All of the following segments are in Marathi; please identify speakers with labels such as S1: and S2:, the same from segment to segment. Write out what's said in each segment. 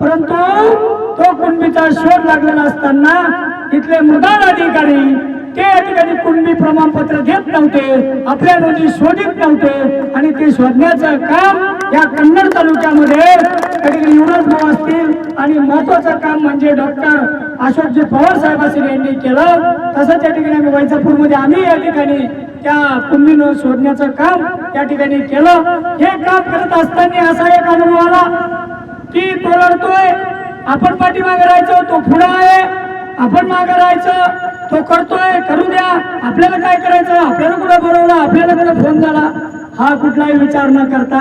S1: परंतु तो कुणबीचा शोध लागलेला असताना इथले मृदान अधिकारी ते या ठिकाणी कुणबी प्रमाणपत्र घेत नव्हते आपल्या नोंदी शोधित नव्हते आणि ते शोधण्याचं काम या कन्नड तालुक्यामध्ये त्या ठिकाणी युवराज भाऊ असतील. आणि महत्वाचं काम म्हणजे डॉक्टर अशोकजी पवार साहेब असेल यांनी केलं. तसंच या ठिकाणी आम्ही वैजापूरमध्ये आम्ही या ठिकाणी त्या कुंभीनं शोधण्याचं काम या ठिकाणी केलं. हे काम करत असताना असा एक अनुभव आला. लढतोय आपण पाठीमागे राहायचो तो पुढं आहे. आपण मागे राहायचं तो करतोय. करू द्या. आपल्याला काय करायचं? आपल्याला कुठं बरोबर आपल्याला कुठं फोन झाला? हा कुठलाही विचार न करता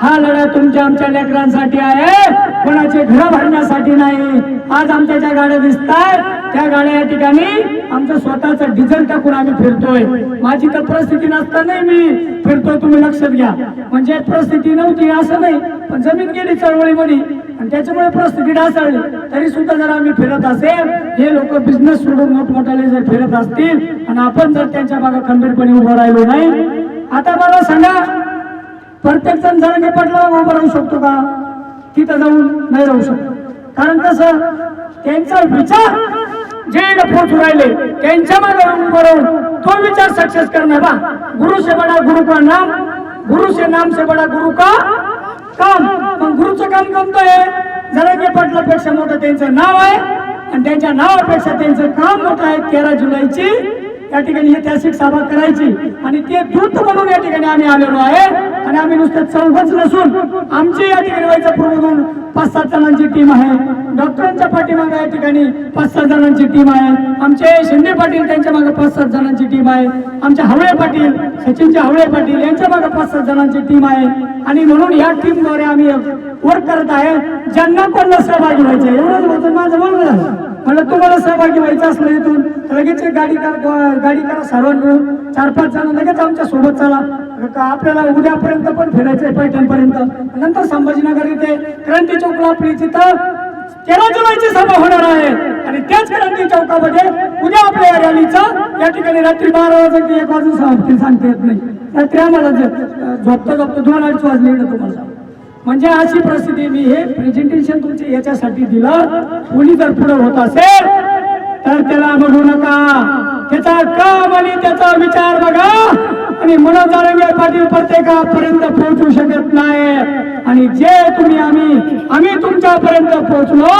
S1: हा लढा तुमच्या आमच्या लेकरांसाठी आहे. कोणाचे घर भरण्यासाठी नाही. आज आमच्या ज्या गाड्या दिसतात त्या गाड्या या ठिकाणी आमचं स्वतःचं डिझेल टाकून आम्ही फिरतोय. माझी तर परिस्थिती नसतानाही मी फिरतोय तुम्ही लक्षात घ्या. म्हणजे परिस्थिती नव्हती असं नाही. पण जमीन गेली चळवळीमध्ये. आणि त्याच्यामुळे परिस्थिती ढासळली. तरी सुद्धा जर आम्ही फिरत असेल हे लोक बिझनेस सोडून मोठमोठ्याने जर फिरत असतील आणि आपण जर त्यांच्या मागे खंबीरपणे उभं राहिलो नाही आता मला सांगा प्रत्येक जण जरांगे पडला उभं राहू शकतो का? तिथं जाऊन नाही राहू शकतो. कारण कसं? त्यांचा विचार जे पोचू राहिले. त्यांच्या मागे उभं राहून तो विचार सक्सेस करणार बा गुरु से बडा गुरु का नाम. गुरु से नाम से बडा गुरु का काम. मग गुरुचं जरांगे मोठं त्यांचं नाव आहे आणि त्यांच्या नावापेक्षा त्यांचं काम मोठं आहे तेरा जुलैची. या ठिकाणी ऐतिहासिक सभा करायची आणि ते दूत म्हणून या ठिकाणी आम्ही आलेलो आहे. आणि आम्ही नुसतं चौघच नसून आमची या ठिकाणी वैजापूरमधून पाच सात जणांची टीम आहे. डॉक्टरांच्या पाठीमागे या ठिकाणी पाच सात जणांची टीम आहे. आमचे शिंदे पाटील त्यांच्या मागे पाच सात जणांची टीम आहे. आमचे हवळे पाटील सचिनचे हवळे पाटील यांच्या मागे पाच सात जणांची टीम आहे. आणि म्हणून या टीमद्वारे आम्ही वर्क करत आहे. ज्यांना कोणाला सहभागी व्हायचे. एवढंच होतं माझं बोलणं झालं. म्हणलं तुम्हाला सहभागी व्हायचं असलं इथून लगेच एक गाडी करा गाडी करा सर्वांकडून चार पाच जण लगेच आमच्यासोबत चला. का आपल्याला उद्यापर्यंत पण फिरायचंय पैठणपर्यंत. नंतर संभाजीनगर इथे क्रांती चौकला आपली तिथं तेरा जुलैची सभा होणार आहे. आणि त्याच क्रांती चौकामध्ये उद्या आपल्या या रॅलीचा या ठिकाणी रात्री बारा वाजता की एक वाजून सांगता येत नाही. रात्री आम्हाला झोपता झोपता दोन अडीच वाजले तुम्हाला. म्हणजे अशी परिस्थिती मी हे प्रेझेंटेशन तुमचे याच्यासाठी दिलं. कोणी जर पुढे होत असेल तर त्याला बघू नका. त्याचा काम आणि त्याचा विचार बघा. आणि मनोज जारंगे पाटील प्रत्येकापर्यंत पोहोचू शकत नाही. आणि जे तुम्ही आम्ही आम्ही तुमच्यापर्यंत पोहोचलो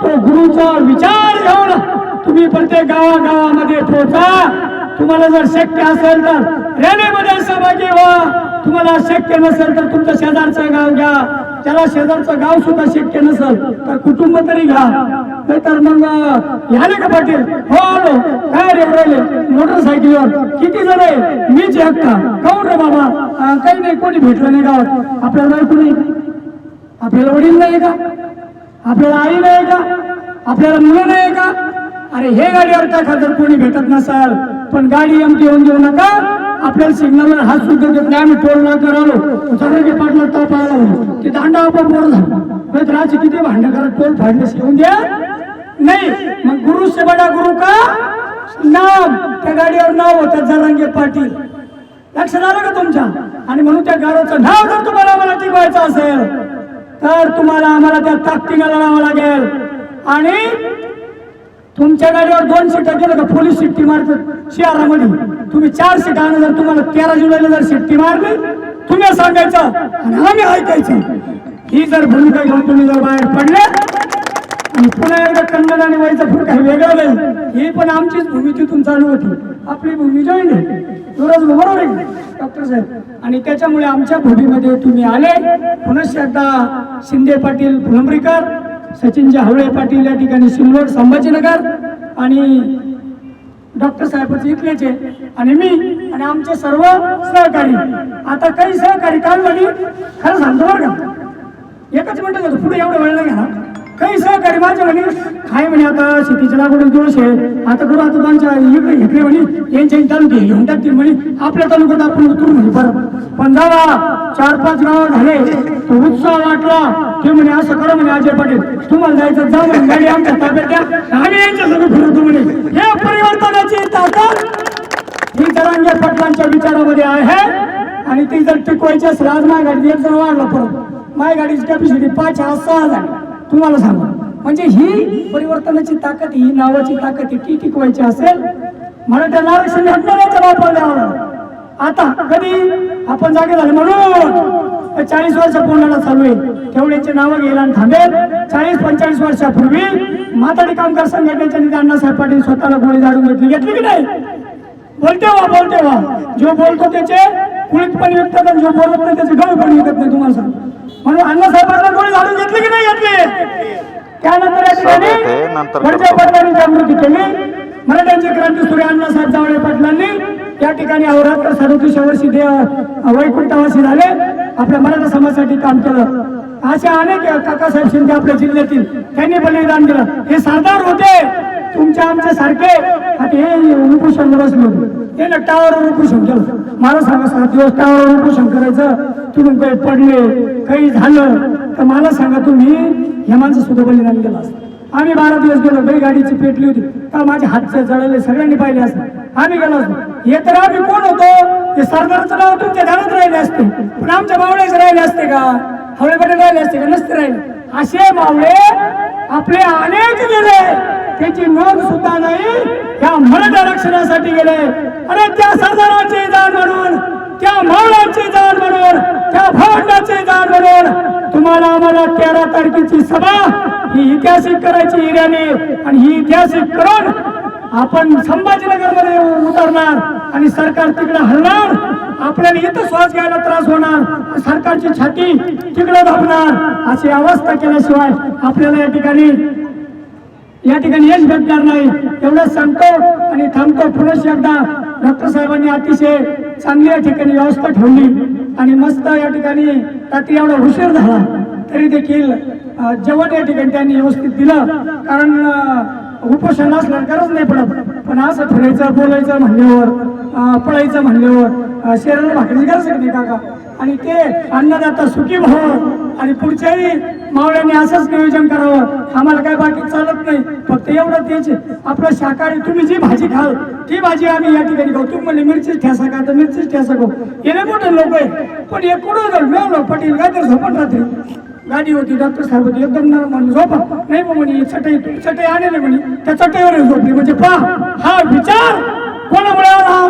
S1: तो गुरुचा विचार घेऊन तुम्ही प्रत्येक गावागावामध्ये पोहोचा. तुम्हाला जर शक्य असेल तर रॅलीमध्ये सहभागी व्हा. तुम्हाला शक्य नसेल तर तुमचं शेजारचं गाव घ्या. त्याला शेजारचं गाव सुद्धा शक्य नसेल तर कुटुंब तरी घ्या. नाहीतर मग ह्याने का पाटील? हो आलो. काय रे राहिले मोटरसायकलीवर. किती जण आहे? मीच एकटा. काऊन रे बाबा? काही नाही कोणी भेटलं नाही गावात. आपल्याला बायको नाही. आपल्याला वडील नाही का? आपल्याला आई नाही का? आपल्याला मुलं नाही का? अरे हे गाडीवर टाका जर कोणी भेटत नसाल. पण गाडी एमटी येऊन देऊ नका. आपल्याला सिग्नलवर हात सुद्धा देत नाही आम्ही टोल नाक्यावर आलो सगळे पाटला ताप आला ते दांडा आपण बोर झाला नाही किती भांडण करा टोल फाडण्यास घेऊन द्या नाही. मग गुरु से गुरु का? नाम. त्या गाडीवर नाव होतं जरांगे पाटील. लक्षात आलं का तुमच्या? आणि म्हणून त्या गाडीचं नाव जर तुम्हाला आम्हाला टिकवायचं असेल तर तुम्हाला आम्हाला त्या ताकदीला लढावं लागेल. आणि तुमच्या गाडीवर दोन सीटा गेलं का? पोलीस शिट्टी मारतात. शहरामध्ये तुम्ही चार सीट आणलं जर तुम्हाला तेरा जुलैला जर शिट्टी मारली तुम्ही सांगायचं आणि आम्ही ऐकायचं. ही जर भूमिका घेऊन तुम्ही जर बाहेर पडले आणि पुन्हा एकदा कन्नड आणि वाईचा फूट काही वेगळं नाही ही पण आमचीच भूमी तिथून चालू होती. आपली भूमी जॉईन आहे. युवराज बरोबर आहे डॉक्टर साहेब. आणि त्याच्यामुळे आमच्या भूमीमध्ये तुम्ही आले. पुनश्च एकदा शिंदे पाटील फुलंब्रीकर सचिनजी हवळे पाटील या ठिकाणी सिल्लोड संभाजीनगर आणि डॉक्टर साहेबांचे इथलेचे आणि मी आणि आमचे सर्व सहकारी. आता काही सहकारी काल झाली खरं सांगतो बरं का. एकच मिनटं पुढे एवढं वेळ नाही घ्या काही सहकारी माझ्या म्हणे काय म्हणे आता शेतीच्या लागवडी दोष आहे आता करू आता त्यांच्या इकडे इकडे म्हणे यांच्या तालुके घेऊन टाकतील म्हणे आपल्या तालुक्यात आपण उतरू म्हणे बरं पण जावा चार पाच गाव झाले तो उत्साह वाटला ते म्हणे असं करा म्हणे अजय पाटील तुम्हाला जायचं जा म्हणे गाडी आमच्या ताब्यात द्या आम्ही यांच्या सगळं फिरवतो म्हणे हे परिवर्तनाची ताकद ही जरांगे पाटलांच्या विचारामध्ये आहे आणि ती जर टिकवायची असेल आज माझ्या गाडीत एक जण वाढला परत माझ्या गाडीची कॅपॅसिटी पाच हजार सहा हजार तुम्हाला सांगू. म्हणजे ही परिवर्तनाची ताकद ही नावाची ताकद ही ती टिकवायची असेल मराठ्याला आरक्षण भेटणाऱ्याचा वापरल्यावर आता कधी आपण जागे झाले म्हणून? चाळीस वर्ष पूर्णाला चालू आहे. तेवढ्याचे नावं घ्यायला आणि थांबेल. चाळीस पंचेचाळीस वर्षापूर्वी माताडी कामगार संघटनेच्या नेते अण्णासाहेब पाटील स्वतःला गोळी झाडून घेतली. घेतली की नाही? बोलते वा बोलते वा जो बोलतो त्याचे कुळीत पण विकतात आणि जो बोलत नाही त्याचे गळू पण विकत नाही. तुम्हाला सांग. म्हणून अण्णासाहेबांना गोळी झाडून घेतली की नाही घेतली? त्यानंतर या ठिकाणी. पाटलांनी जागृती केली. मराठ्यांचे क्रांती सूर्य अण्णासाहेब जावळे पाटलांनी या ठिकाणी अहोरात्र सदोतीसशे वर्षी वैकुंठवासी झाले. आपल्या मराठा समाजासाठी काम केलं. असे अनेक काकासाहेब शिंदे आपल्या जिल्ह्यातील त्यांनी बलिदान दिलं. हे सरदार होते. तुमच्या आमच्या सारखे हे उपोषण बसले. ते ना टावर उपोषण केलं. मला सांगा सात दिवस टावर उपोषण करायचं? तुम्ही काही पडले. काही झालं? तर मला सांगा तुम्ही हे माणसं सुद्धा बलिदान दिलं असतं. आम्ही बारा दिवस गेलो बाई गाडीची पेटली होती. का माझे हात जळले सगळ्यांनी पाहिले असं आम्ही गेलो असतो. हे तर आम्ही कोण होतो? हे सरदारचं नाव तुमच्या ध्यानात राहिले असते. पण आमच्या मावळेच राहिले असते का? हवळेकडे राहिले असते का? नसते राहिले. असे मावळे आपले अनेक गेले त्याची नोंद सुद्धा नाही त्या मराठा आरक्षणासाठी गेले. अरे त्या सरदाराचे जाण म्हणून त्या मावळाची जाण म्हणून त्या भावंडाचे जाण म्हणून तुम्हाला आम्हाला तेरा तारखेची सभा ही ऐतिहासिक करायची हिऱ्याने आणि ही ऐतिहासिक करून आपण संभाजीनगरमध्ये उतरणार आणि सरकार तिकडे हलणार आपल्याला इथं श्वास घ्यायला त्रास होणार सरकारची छाती तिकडे दाबणार अशी अवस्था केल्याशिवाय आपल्याला या ठिकाणी या ठिकाणी यश भेटणार नाही. एवढं सांगतो आणि थांबतो पुनश एकदा. डॉक्टर साहेबांनी अतिशय चांगली या ठिकाणी व्यवस्था ठेवली आणि मस्त या ठिकाणी रात्री एवढा उशीर झाला तरी देखील जेवण या ठिकाणी त्यांनी व्यवस्थित दिलं. कारण अं, उपोषण असलं गरज नाही पडत. पण असं फिरायचं बोलायचं म्हणल्यावर पळायचं म्हणल्यावर शरीराला भाकरी गरज नाही काका. आणि ते अन्नदाता सुखी व्हावं आणि पुढच्याही मावळ्यांनी असंच नियोजन करावं. आम्हाला काय बाकी चालत नाही. फक्त एवढं तेच आपलं शाकाहारी तुम्ही जी भाजी खाल ती भाजी आम्ही या ठिकाणी खाऊ. तुम्ही म्हणले मिरचीच ठेसा का? तर मिरचीच ठेसा खाऊ. येणे मोठे लोक? आहे पण हे कुठं मिळवलं पटेल काय तर झोपण राहते गाडी होती डॉक्टर साहेब होती. एकदम नरम म्हणून झोपा. नाही बा म्हणे चटई तुम्ही चटई आणले म्हणे. त्या चटईवर झोपली. म्हणजे पहा हा विचार कोणामुळे आला?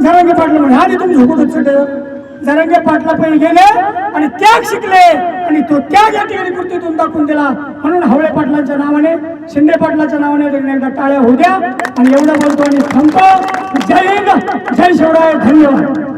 S1: जरांगे पाटला म्हणे आधी तुम्ही झोपत होत चटईवर पाटला पहिले गेले आणि त्याग शिकले. आणि तो त्याग या ठिकाणी कृतीतून दाखवून दिला. म्हणून हवळे पाटलांच्या नावाने शिंदे पाटलाच्या नावाने एकदा टाळ्या होऊ द्या. आणि एवढं बोलतो आणि थांबतो. जय हिंद. जय शिवराय. धन्यवाद.